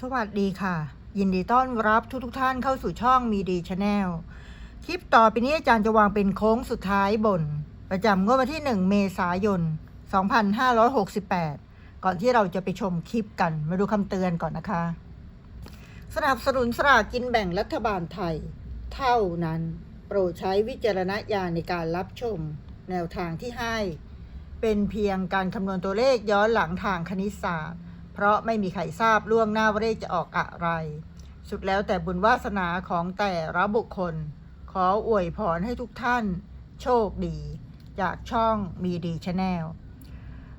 สวัสดีค่ะ ยินดีต้อนรับทุกทุกท่านเข้าสู่ช่องมีดีชาแนลคลิปต่อไปนี้อาจารย์จะวางเป็นโค้งสุดท้ายบน ประจำงวดวันที่ 1 เมษายน 2568 ก่อนที่เราจะไปชมคลิปกัน มาดูคำเตือนก่อนนะคะ สนับสนุนสลากกินแบ่งรัฐบาลไทย เท่านั้น โปรดใช้วิจารณญาณในการรับชม แนวทางที่ให้ เป็นเพียงการคำนวณตัวเลขย้อนหลังทางคณิตศาสตร์ เพราะไม่มีใครทราบล่วงหน้าว่าเลขจะออกอะไร สุดแล้วแต่บุญวาสนาของแต่ละบุคคล ขออวยพรให้ทุกท่าน โชคดี จากช่องมีดีชาแนล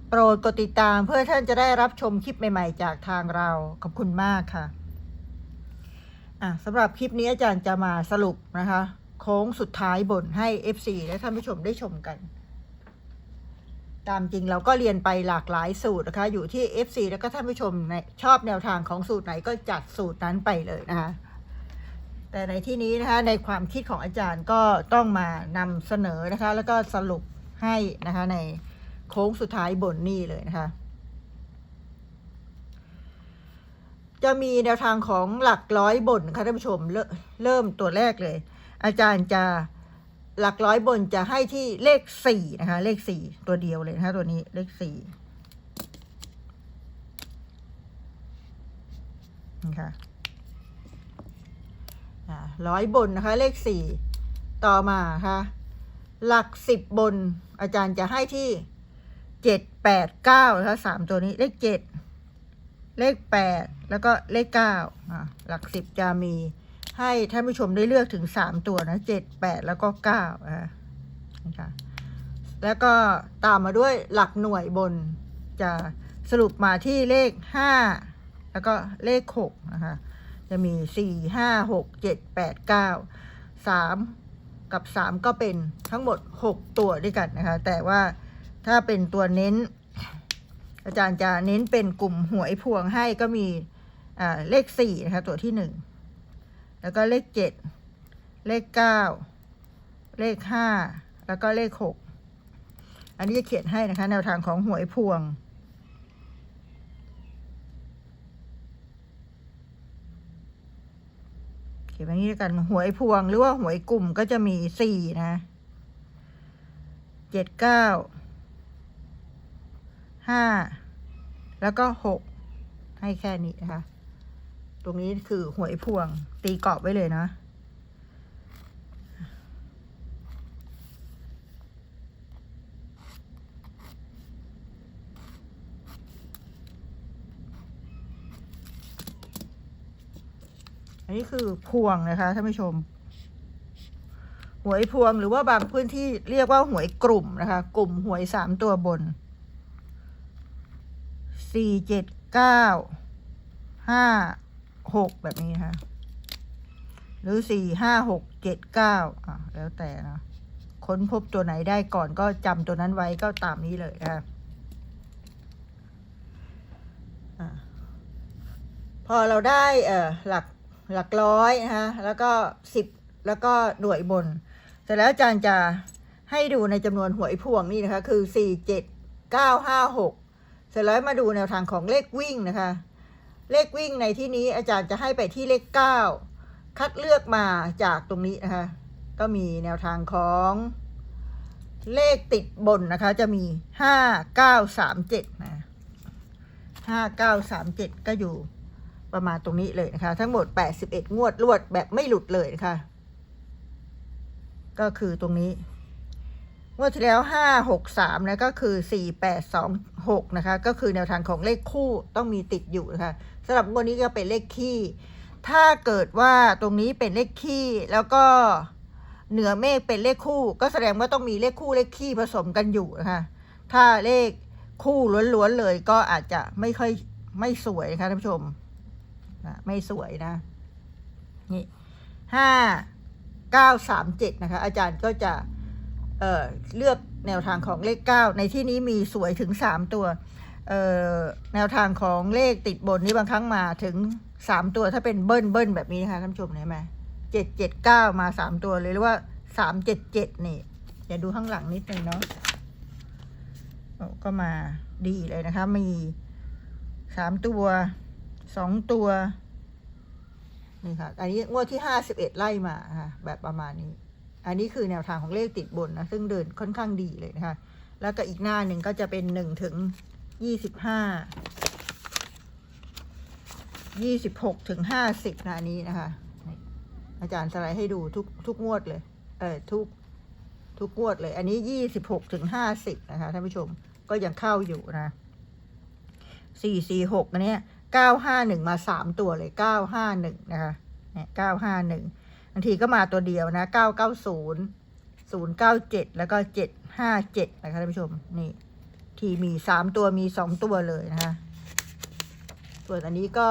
โปรดกดติดตามเพื่อท่านจะได้รับชมคลิปใหม่ ๆ จากทางเรา ขอบคุณมากค่ะอะสำหรับคลิปนี้อาจารย์จะมาสรุปนะคะ โค้งสุดท้ายบนให้ FC และท่านผู้ชมได้ชมกัน ตามจริงเราก็เรียนไปหลากหลายสูตรนะคะ อยู่ที่ FC แล้วก็ท่านผู้ชมในชอบแนวทางของสูตรไหนก็จัดสูตรนั้นไปเลยนะคะ แต่ในที่นี้นะคะในความคิดของอาจารย์ก็ต้องมานำเสนอนะคะ แล้วก็สรุปให้นะคะในโค้งสุดท้ายบนนี่เลยนะคะ จะมีแนวทางของหลักร้อยบนนะคะท่านผู้ชมเริ่มเริ่มตัวแรกเลย อาจารย์จะ หลักร้อยบนจะให้ที่เลขสี่นะคะ เลขสี่ตัวเดียวเลยนะคะตัวนี้เลขสี่นะคะร้อยบนนะคะ เลขสี่ต่อมาค่ะ หลักสิบบนอาจารย์จะให้ที่เจ็ดแปดเก้านะคะสามตัวนี้เลขเจ็ดเลขแปดแล้วก็เลขเก้าหลักสิบจะมี ให้ท่านผู้ชมได้เลือกถึงสามตัวนะเจ็ดแปดแล้วก็เก้าอะนะคะแล้วก็ตามมาด้วยหลักหน่วยบนจะสรุปมาที่เลขห้าแล้วก็เลขหกนะคะจะมีสี่ห้าหกเจ็ดแปดเก้าสามกับสามก็เป็นทั้งหมดหกตัวด้วยกันนะคะ แต่ว่าถ้าเป็นตัวเน้น อาจารย์จะเน้นเป็นกลุ่มหวยพวงให้ก็มีเลขสี่นะคะตัวที่หนึ่ง แล้วก็เลขเจ็ดเลขเก้าเลขห้าแล้วก็เลขหกอันนี้จะเขียนให้นะคะ แนวทางของหวยพวง เขียนแบบนี้แล้วกันหวยพวงหรือว่าหวยกลุ่มก็จะมีสี่นะเจ็ดเก้าห้าแล้วก็หกให้แค่นี้นะคะ ตรงนี้คือหวยพวง ตีกรอบไว้เลยนะ อันนี้คือพวงนะคะท่านผู้ชม หวยพวงหรือว่าบางพื้นที่เรียกว่าหวยกลุ่มนะคะ กลุ่มหวยสามตัวบนสี่เจ็ดเก้าห้า หกแบบนี้นะคะหรือสี่ห้าหกเจ็ดเก้าอะแล้วแต่นะค้นพบตัวไหนได้ก่อนก็จำตัวนั้นไว้ก็ตามนี้เลยนะคะอะพอเราได้เอ่อหลักหลักร้อยนะคะแล้วก็สิบแล้วก็หน่วยบน เสร็จแล้วอาจารย์จะให้ดูในจำนวนหวยพวงนี่นะคะ คือสี่เจ็ดเก้าห้าหกเสร็จแล้วมาดูแนวทางของเลขวิ่งนะคะ เลขวิ่งในที่นี้อาจารย์จะให้ไปที่เลขเก้าคัดเลือกมาจากตรงนี้นะคะ ก็มีแนวทางของเลขติดบนนะคะ จะมีห้าเก้าสามเจ็ดนะห้าเก้าสามเจ็ดก็อยู่ประมาณตรงนี้เลยนะคะ ทั้งหมดแปดสิบเอ็ดงวดรวดแบบไม่หลุดเลยนะคะ ก็คือตรงนี้ งวดที่แล้วห้าหกสามนะ ก็คือสี่แปดสองหกนะคะ ก็คือแนวทางของเลขคู่ต้องมีติดอยู่นะคะ สำหรับงวดนี้ก็เป็นเลขคี่ถ้าเกิดว่าตรงนี้เป็นเลขคี่แล้วก็เหนือเมฆเป็นเลขคู่ ก็แสดงว่าต้องมีเลขคู่เลขคี่ผสมกันอยู่นะคะถ้าเลขคู่ล้วนๆเลยก็อาจจะไม่ค่อยไม่สวยนะคะท่านผู้ชมนะไม่สวยนะ นี่ห้าเก้าสามเจ็ดนะคะ อาจารย์ก็จะ เอ่อ เลือกแนวทางของเลขเก้าในที่นี้มีสวยถึงสามตัว แนวทางของเลขติดบนนี้บางครั้งมาถึงสามตัวถ้าเป็นเบิ้ลเบิ้ลแบบนี้นะคะท่านผู้ชมเห็นไหมเจ็ดเจ็ดเก้ามาสามตัวเลยหรือว่าสามเจ็ดเจ็ดนี่เดี๋ยวดูข้างหลังนิดนึงเนาะก็มาดีเลยนะคะ มีสามตัวสองตัวนี่ค่ะ อันนี้งวดที่ห้าสิบเอ็ดไล่มาค่ะ แบบประมาณนี้ อันนี้คือแนวทางของเลขติดบนนะ ซึ่งเดินค่อนข้างดีเลยนะคะ แล้วก็อีกหน้าหนึ่งก็จะเป็นหนึ่งถึง ยี่สิบห้ายี่สิบหกถึงห้าสิบนะนี้นะคะ อาจารย์สไลด์ให้ดูทุกทุกงวดเลย เออทุกทุกงวดเลย อันนี้ยี่สิบหกถึงห้าสิบนะคะท่านผู้ชมก็ยังเข้าอยู่นะสี่สี่หกอันเนี้ยเก้าห้าหนึ่งมาสามตัวเลยเก้าห้าหนึ่งนะคะเนี่ยเก้าห้าหนึ่งบางทีก็มาตัวเดียวนะเก้าเก้าศูนย์ศูนย์เก้าเจ็ดแล้วก็เจ็ดห้าเจ็ดนะคะท่านผู้ชมนี่ ที่มีสามตัวมีสองตัวเลยนะคะส่วนอันนี้ก็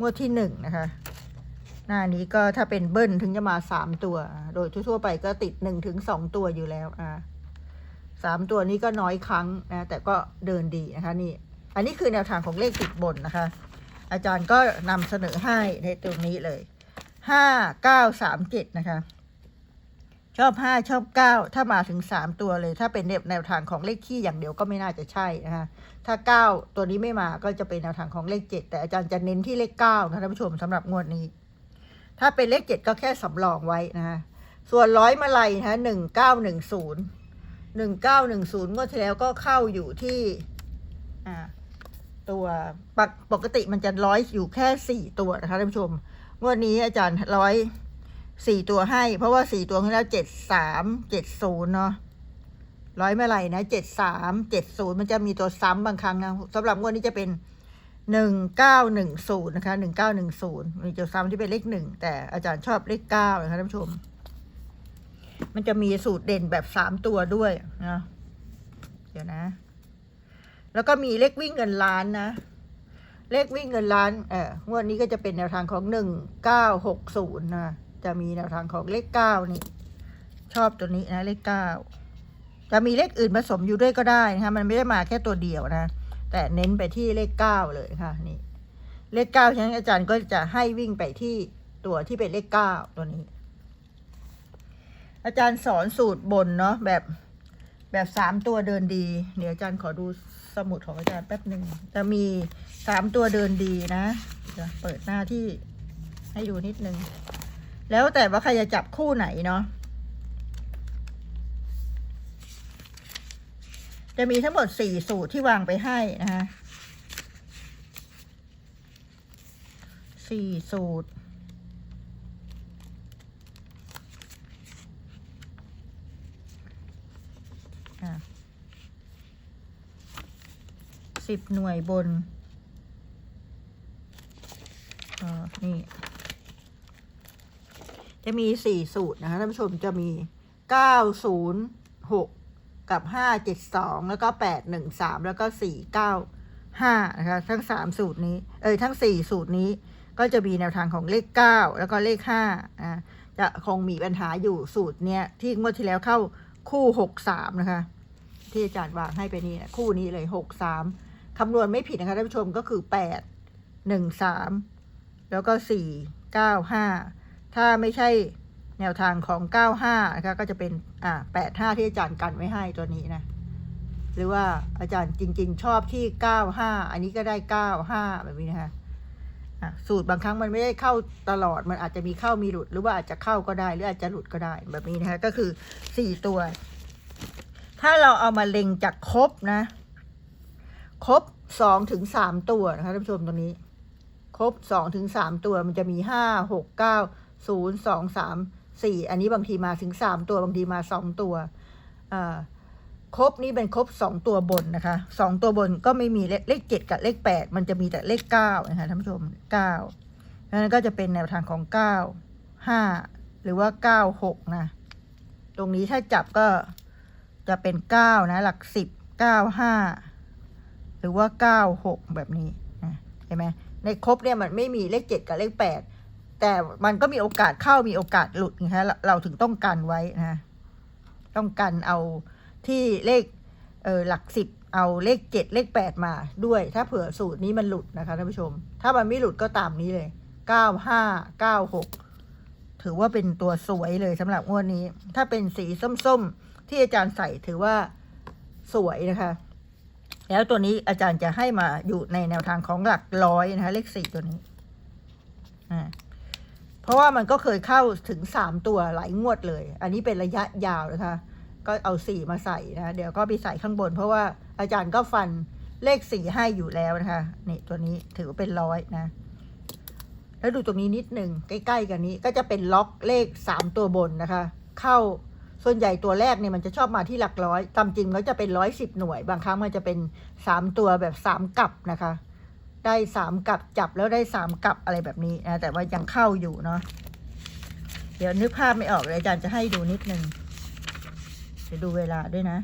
งวดที่หนึ่งนะคะ หน้านี้ก็ถ้าเป็นเบิ้ลถึงจะมาสามตัว โดยทั่วๆไปก็ติดหนึ่งถึงสองตัวอยู่แล้วอ่าสามตัวนี้ก็น้อยครั้งนะแต่ก็เดินดีนะคะนี่ อันนี้คือแนวทางของเลขติดบนนะคะ อาจารย์ก็นำเสนอให้ในตรงนี้เลยห้าเก้าสามเจ็ดนะคะ ชอบห้าชอบเก้าถ้ามาถึงสามตัวเลย ถ้าเป็นแนวทางของเลขขี้อย่างเดียวก็ไม่น่าจะใช่นะคะถ้าเก้าตัวนี้ไม่มาก็จะเป็นแนวทางของเลขเจ็ดแต่อาจารย์จะเน้นที่เลขเก้านะท่านผู้ชมสำหรับงวดนี้ ถ้าเป็นเลขเจ็ดก็แค่สำรองไว้นะคะส่วนร้อยมาลัยนะคะหนึ่งเก้าหนึ่งศูนย์หนึ่งเก้าหนึ่งศูนย์งวดที่แล้วก็เข้าอยู่ที่อ่าตัวปปกติมันจะร้อยอยู่แค่สี่ตัวนะคะท่านผู้ชมงวดนี้อาจารย์ร้อย สี่ตัวให้ เพราะว่าสี่ตัวที่แล้วเจ็ดสามเจ็ดศูนย์เนาะร้อยเมื่อไหร่นะเจ็ดสามเจ็ดศูนย์มันจะมีตัวซ้ำบางครั้งนะสำหรับงวดนี้จะเป็นหนึ่งเก้าหนึ่งศูนย์นะคะหนึ่งเก้าหนึ่งศูนย์มีตัวซ้ำที่เป็นเลขหนึ่งแต่อาจารย์ชอบเลขเก้านะคะท่านผู้ชม มันจะมีสูตรเด่นแบบสามตัวด้วยนะเดี๋ยวนะ แล้วก็มีเลขวิ่งเงินล้านนะเลขวิ่งเงินล้านเอองวดนี้ก็จะเป็นแนวทางของหนึ่งเก้าหกศูนย์นะ จะมีแนวทางของเลขเก้านี่ ชอบตัวนี้นะเลขเก้าจะมีเลขอื่นผสมอยู่ด้วยก็ได้นะคะมันไม่ได้มาแค่ตัวเดียวนะ แต่เน้นไปที่เลขเก้าเลยค่ะ นี่ เลขเก้าฉะนั้นอาจารย์ก็จะให้วิ่งไปที่ตัวที่เป็นเลขเก้าตัวนี้ อาจารย์สอนสูตรบนเนาะแบบแบบสามตัวเดินดี เดี๋ยวอาจารย์ขอดูสมุดของอาจารย์แป๊บหนึ่งจะมีสามตัวเดินดีนะเดี๋ยวเปิดหน้าที่ให้ดูนิดนึง แล้วแต่ว่าใครจะจับคู่ไหนเนาะจะมีทั้งหมดสี่สูตรที่วางไปให้นะคะสี่สูตรอะสิบหน่วยบนเออนี่ จะมีสี่สูตรนะคะท่านผู้ชมจะมีเก้าศูนย์หกกับห้าเจ็ดสองแล้วก็แปดหนึ่งสามแล้วก็สี่เก้าห้านะคะทั้งสามสูตรนี้เอยทั้งสี่สูตรนี้ก็จะมีแนวทางของเลขเก้าแล้วก็เลขห้าอ่าจะคงมีปัญหาอยู่สูตรเนี้ยที่งวดที่แล้วเข้าคู่หกสามนะคะ ที่อาจารย์วางให้ไปนี่นะคู่นี้เลยหกสามคำนวณไม่ผิดนะคะท่านผู้ชมก็คือแปดหนึ่งสามแล้วก็สี่เก้าห้า ถ้าไม่ใช่แนวทางของเก้าห้านะคะ ก็จะเป็น อ่าแปดห้าที่อาจารย์กันไว้ให้ตัวนี้นะ หรือว่าอาจารย์จริง ๆ ชอบที่เก้าห้าอันนี้ก็ได้เก้าห้าแบบนี้นะคะสูตรบางครั้งมันไม่ได้เข้าตลอด มันอาจจะมีเข้ามีหลุด หรือว่าอาจจะเข้าก็ได้ หรืออาจจะหลุดก็ได้ แบบนี้นะคะ ก็คือสี่ตัว ถ้าเราเอามาเล็งจากครบนะ ครบสองถึงสามตัวนะคะท่านผู้ชมตรงนี้ ครบสองถึงสามตัว มันจะมีห้าหกเก้า ศูนย์สองสามสี่อันนี้บางทีมาถึงสามตัวบางทีมาสองตัวครบนี้เป็นครบสองตัวบนนะคะสองตัวบนก็ไม่มีเลขเลขเจ็ดกับเลขแปดมันจะมีแต่เลขเก้านะคะท่านผู้ชมเก้าดังนั้นก็จะเป็นแนวทางของเก้าห้าหรือว่าเก้าหกนะ ตรงนี้ถ้าจับก็จะเป็นเก้านะ หลักสิบเก้าห้าหรือว่าเก้าหกแบบนี้นะเห็นไหมในครบเนี่ยมันไม่มีเลขเจ็ดกับเลขแปด แต่มันก็มีโอกาสเข้ามีโอกาสหลุดนะคะเราถึงต้องกันไว้นะต้องกันเอาที่เลขเออหลักสิบเอาเลขเจ็ดเลขแปดมาด้วย ถ้าเผื่อสูตรนี้มันหลุดนะคะท่านผู้ชม ถ้ามันไม่หลุดก็ตามนี้เลยเก้าห้าเก้าหกถือว่าเป็นตัวสวยเลยสำหรับงวดนี้ ถ้าเป็นสีส้มๆ ที่อาจารย์ใส่ถือว่าสวยนะคะ แล้วตัวนี้อาจารย์จะให้มาอยู่ในแนวทางของหลักร้อยนะคะ เลขสี่ตัวนี้อ่า เพราะว่ามันก็เคยเข้าถึงสามตัวหลายงวดเลย อันนี้เป็นระยะยาวนะคะ ก็เอาสี่มาใส่นะ เดี๋ยวก็ไปใส่ข้างบน เพราะว่าอาจารย์ก็ฟันเลขสี่ให้อยู่แล้วนะคะ นี่ตัวนี้ถือว่าเป็นร้อยนะ แล้วดูตรงนี้นิดหนึ่งใกล้ ๆ กันนี้ก็จะเป็นล็อกเลขสามตัวบนนะคะ เข้าส่วนใหญ่ตัวแรกเนี่ยมันจะชอบมาที่หลักร้อยตามจริงแล้วจะเป็นร้อยสิบหน่วย บางครั้งมันจะเป็นสามตัวแบบสามกลับนะคะ ได้สามกลับจับแล้วได้สามกลับอะไรแบบนี้นะแต่ว่ายังเข้าอยู่เนาะเดี๋ยวนึกภาพไม่ออกเลยอาจารย์จะให้ดูนิดนึงเดี๋ยวดูเวลาด้วยนะ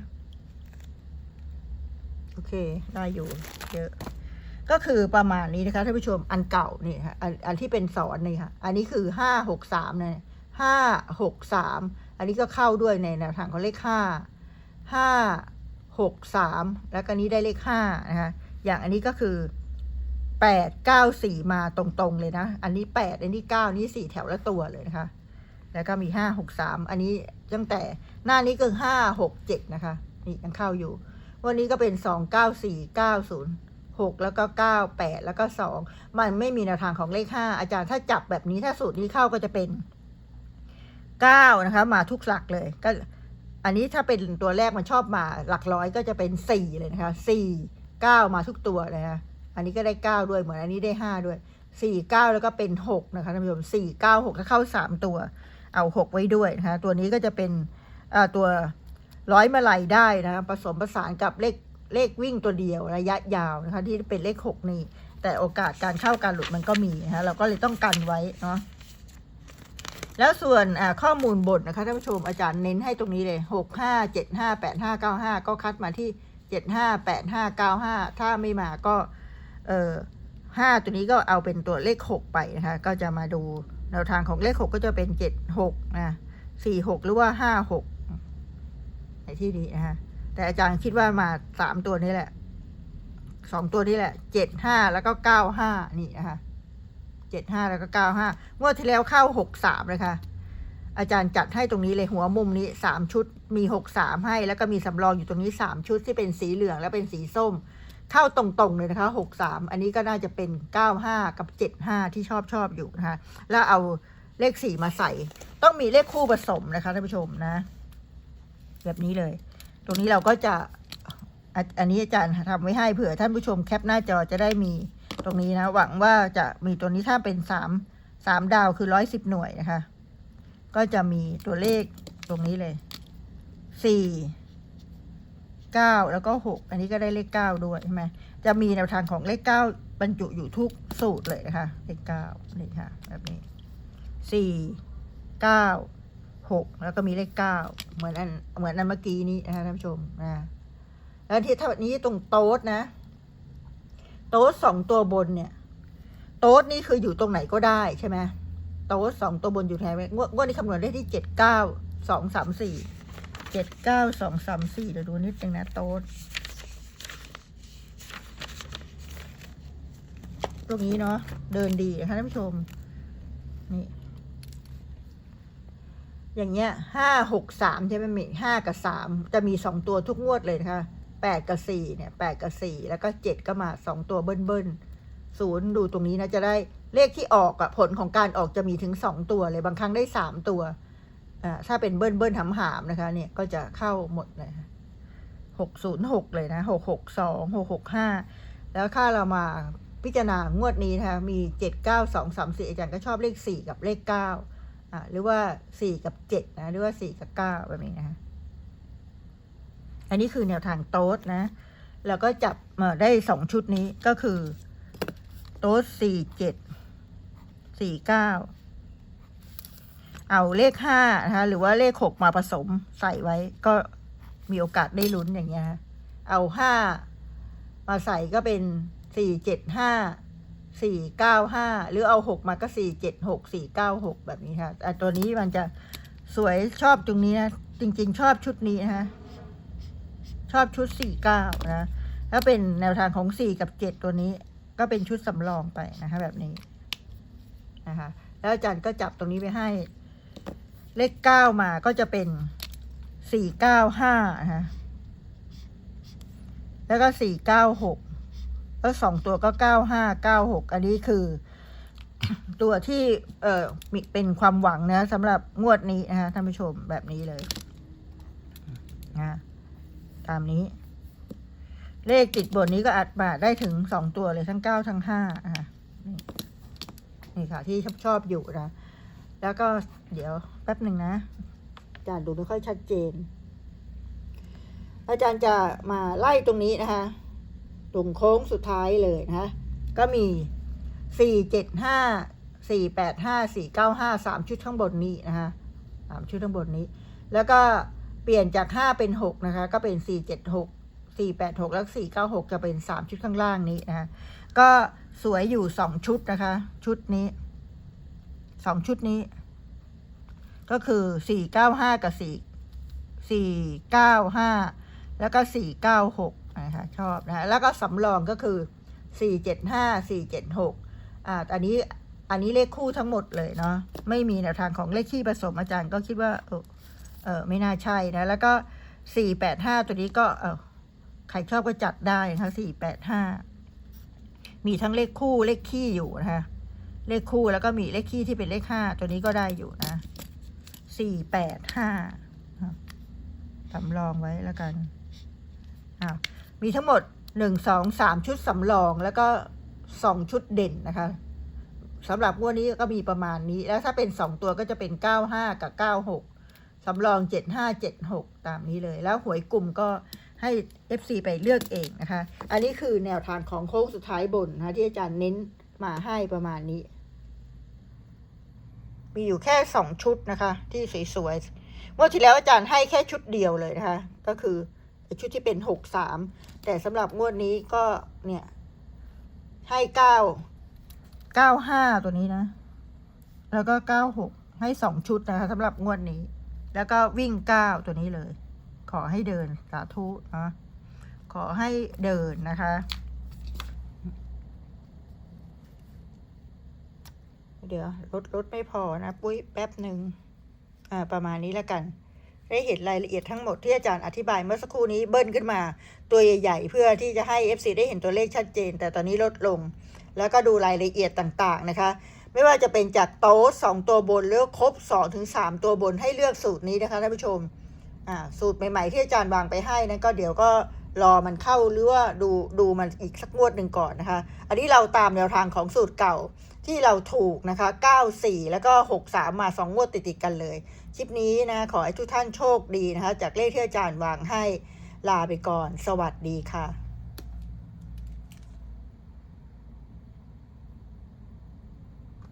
โอเคได้อยู่เยอะก็คือประมาณนี้นะคะท่านผู้ชมอันเก่านี่ค่ะอันอันที่เป็นสอนนี่ค่ะ อันนี้คือห้าหกสามเนี่ยห้าหกสามอันนี้ก็เข้าด้วยในแนวทางของเลขห้าห้าหกสามแล้วก็นี้ได้เลขห้านะคะอย่างอันนี้ก็คือ แปดเก้าสี่มาตรงๆเลยนะ อันนี้แปดอันนี้เก้านี้สี่แถวละตัวเลยนะคะ แล้วก็มีห้าหกสามอันนี้ตั้งแต่หน้านี้ก็ห้าหกเจ็ดนะคะนี่ยังเข้าอยู่ วันนี้ก็เป็นสองเก้าสี่เก้าศูนย์หกแล้วก็เก้าแปดแล้วก็สองมันไม่มีแนวทางของเลขห้าอาจารย์ถ้าจับแบบนี้ถ้าสูตรนี้เข้าก็จะเป็นเก้านะคะ มาทุกหลักเลยก็ อันนี้ถ้าเป็นตัวแรกมันชอบมาหลักร้อยก็จะเป็นสี่เลยนะคะสี่เก้ามาทุกตัวเลยนะ อันนี้ก็ได้เก้าด้วยเหมือนอันนี้ได้ห้าด้วยสี่เก้าแล้วก็เป็นหกนะคะท่านผู้ชมสี่เก้าหกถ้าเข้าสามตัว เอาหกไว้ด้วยนะคะตัวนี้ก็จะเป็นตัวร้อยมาลัยได้นะคะผสมผสานกับเลขเลขวิ่งตัวเดียวระยะยาวนะคะที่เป็นเลขหกนี่ แต่โอกาสการเข้าการหลุดมันก็มีนะคะเราก็เลยต้องกันไว้เนาะแล้วส่วนข้อมูลบทนะคะท่านผู้ชมอาจารย์เน้นให้ตรงนี้เลยหกห้าเจ็ดห้าแปดห้าเก้าห้าก็คัดมาที่เจ็ดห้าแปดห้าเก้าห้าถ้าไม่มาก็ เออห้าตัวนี้ก็เอาเป็นตัวเลขหกไปนะคะ ก็จะมาดูแนวทางของเลขหกก็จะเป็นเจ็ดหกนะสี่หกหรือว่าห้าหกในที่นี้นะคะแต่อาจารย์คิดว่ามาสามตัวนี้แหละสองตัวนี้แหละเจ็ดห้าแล้วก็เก้าห้านี่นะคะเจ็ดห้าแล้วก็เก้าห้างวดที่แล้วเข้าหกสามเลยค่ะอาจารย์จัดให้ตรงนี้เลยหัวมุมนี้สามชุดมีหกสามให้ แล้วก็มีสำรองอยู่ตรงนี้สามชุดที่เป็นสีเหลืองและเป็นสีส้ม เข้าตรงๆเลยนะคะหกสามอันนี้ก็น่าจะเป็นเก้าห้ากับเจ็ดห้าที่ชอบชอบอยู่นะคะ แล้วเอาเลขสี่มาใส่ ต้องมีเลขคู่ผสมนะคะท่านผู้ชมนะ แบบนี้เลย ตรงนี้เราก็จะอะอันนี้อาจารย์ทำไว้ให้เผื่อท่านผู้ชมแคปหน้าจอจะได้มีตรงนี้นะ หวังว่าจะมีตัวนี้ถ้าเป็นสามสามดาวคือร้อยสิบหน่วยนะคะ ก็จะมีตัวเลขตรงนี้เลยสี่ เก้าแล้วก็หกอันนี้ก็ได้เลขเก้าด้วยใช่ไหมจะมีแนวทางของเลขเก้าบรรจุอยู่ทุกสูตรเลยนะคะ เลขเก้านี่ค่ะ แบบนี้สี่เก้าหกแล้วก็มีเลขเก้าเหมือนอันเหมือนอันเมื่อกี้นี้นะคะท่านผู้ชมนะแล้วที่ถ้านี้ตรงโต๊ดนะ โต๊ดสองตัวบนเนี่ย โต๊ดนี่คืออยู่ตรงไหนก็ได้ใช่ไหมโต๊ดสองตัวบนอยู่แทนงวดงวดนี้คำนวณได้ที่เจ็ดเก้าสองสามสี่ เจ็ดเก้าสองสามสี่เดี๋ยวดูนิดนึงนะโต๊ดตรงนี้เนาะเดินดีนะคะท่านผู้ชม นี่ อย่างเงี้ยห้าหกสามใช่ไหมมีห้ากับสามจะมีสองตัวทุกงวดเลยนะคะแปดกับสี่เนี่ยแปดกับสี่แล้วก็เจ็ดก็มาสองตัวเบิ้ลเบิ้ลศูนย์ดูตรงนี้นะจะได้เลขที่ออกอะผลของการออกจะมีถึงสองตัวเลยบางครั้งได้สามตัว ถ้าเป็นเบิ้ลเบิ้ลหำหามนะคะ เนี่ยก็จะเข้าหมดเลยหกศูนย์หกเลยนะหกหกสองหกหกห้าแล้วค่าเรามาพิจารณางวดนี้นะคะมีเจ็ดเก้าสองสามสี่อาจารย์ก็ชอบเลขสี่กับเลขเก้าอ่าหรือว่าสี่กับเจ็ดนะหรือว่าสี่กับเก้าแบบนี้นะคะอันนี้คือแนวทางโต๊ดนะ แล้วก็จับมาได้สองชุดนี้ก็คือ โต๊ดสี่เจ็ดสี่เก้า เอาเลขห้านะคะหรือว่าเลขหกมาผสมใส่ไว้ ก็มีโอกาสได้ลุ้นอย่างเงี้ยฮะเอาห้ามาใส่ก็เป็นสี่เจ็ดห้าสี่เก้าห้าหรือเอาหกมาก็สี่เจ็ดหกสี่เก้าหกแบบนี้ค่ะแต่ตัวนี้มันจะสวยชอบตรงนี้นะจริง ๆ ชอบชุดนี้นะคะชอบชุดสี่เก้านะแล้วเป็นแนวทางของสี่กับเจ็ดตัวนี้ ก็เป็นชุดสำรองไปนะคะ แบบนี้นะคะ แล้วอาจารย์ก็จับตรงนี้ไปให้ เลขเก้ามาก็จะเป็นสี่เก้าห้านะแล้วก็สี่เก้าหกแล้วสองตัวก็เก้าห้าเก้าหกอันนี้คือ ตัวที่เออมีเป็นความหวังนะสำหรับงวดนี้นะคะท่านผู้ชมแบบนี้เลยนะตามนี้ เลขติดบนนี้ก็อัดบาได้ถึงสองตัวเลยทั้งเก้าทั้งห้าอะนี่นี่ค่ะที่ชอบชอบอยู่นะ แล้วก็เดี๋ยวแป๊บหนึ่งนะอาจารย์ดูไม่ค่อยชัดเจน อาจารย์จะมาไล่ตรงนี้นะคะ ตรงโค้งสุดท้ายเลยนะคะ ก็มีสี่เจ็ดห้าสี่แปดห้าสี่เก้าห้าสามชุดข้างบนนี้นะคะสามชุดข้างบนนี้ แล้วก็เปลี่ยนจากห้าเป็นหกนะคะ ก็เป็นสี่เจ็ดหกสี่แปดหกแล้วสี่เก้าหกจะเป็นสามชุดข้างล่างนี้นะคะก็สวยอยู่สองชุดนะคะ ชุดนี้ สองชุดนี้ ก็คือสี่เก้าห้ากับสี่สี่เก้าห้าแล้วก็สี่เก้าหกนะคะชอบนะะแล้วก็สำรองก็คือสี่เจ็ดห้าสี่เจ็ดหกอ่าอันนี้อันนี้เลขคู่ทั้งหมดเลยเนาะไม่มีแนวทางของเลขที่ผสมอาจารย์ก็คิดว่าเออเออไม่น่าใช่นะ แล้วก็สี่แปดห้าตัวนี้ก็เออใครชอบก็จัดได้นะคะสี่แปดห้ามีทั้งเลขคู่เลขคี่อยู่นะคะ เลขคู่แล้วก็มีเลขคี่ที่เป็นเลขห้าตัวนี้ก็ได้อยู่นะสี่แปดห้าสำรองไว้แล้วกันอ้าวมีทั้งหมดหนึ่งสองสามชุดสำรองแล้วก็สองชุดเด่นนะคะสำหรับงวดนี้ก็มีประมาณนี้ แล้วถ้าเป็นสองตัวก็จะเป็นเก้าห้ากับเก้าหกสำรองเจ็ดห้าเจ็ดหกตามนี้เลย แล้วหวยกลุ่มก็ให้ FC ไปเลือกเองนะคะ อันนี้คือแนวทางของโค้งสุดท้ายบนนะคะที่อาจารย์เน้นมาให้ประมาณนี้ มีอยู่แค่สองชุดนะคะ ที่สวยๆเมื่อที่แล้วอาจารย์ให้แค่ชุดเดียวเลยนะคะ ก็คือชุดที่เป็นหกสามแต่สำหรับงวดนี้ก็เนี่ย ให้เก้าเก้าห้าตัวนี้นะ แล้วก็เก้าหกให้สองชุดนะคะสำหรับงวดนี้ แล้วก็วิ่งเก้าตัวนี้เลย ขอให้เดินสาธุนะขอให้เดินนะคะ เดี๋ยวรถรถไม่พอนะ ปุ้ยแป๊บหนึ่งอ่าประมาณนี้แล้วกัน ได้เห็นรายละเอียดทั้งหมดที่อาจารย์อธิบายเมื่อสักครู่นี้เบิ้ลขึ้นมาตัวใหญ่ๆ เพื่อที่จะให้ FC ได้เห็นตัวเลขชัดเจน แต่ตอนนี้ลดลง แล้วก็ดูรายละเอียดต่างๆนะคะ ไม่ว่าจะเป็นจากโต๊ะสองตัวบนหรือกครบสองถึงสามตัวบนให้เลือกสูตรนี้นะคะท่านผู้ชมอ่าสูตรใหม่ๆที่อาจารย์วางไปให้นะก็เดี๋ยวก็รอมันเข้าหรือว่าดูดูมันอีกสักงวดหนึ่งก่อนนะคะ อันนี้เราตามแนวทางของสูตรเก่า ที่เราถูกนะคะ 94 แล้วก็ 63 มา 2 งวดติดๆกันเลย คลิปนี้นะ ขอให้ทุกท่านโชคดีนะคะ จากเลขที่อาจารย์วางให้ลาไปก่อน สวัสดีค่ะ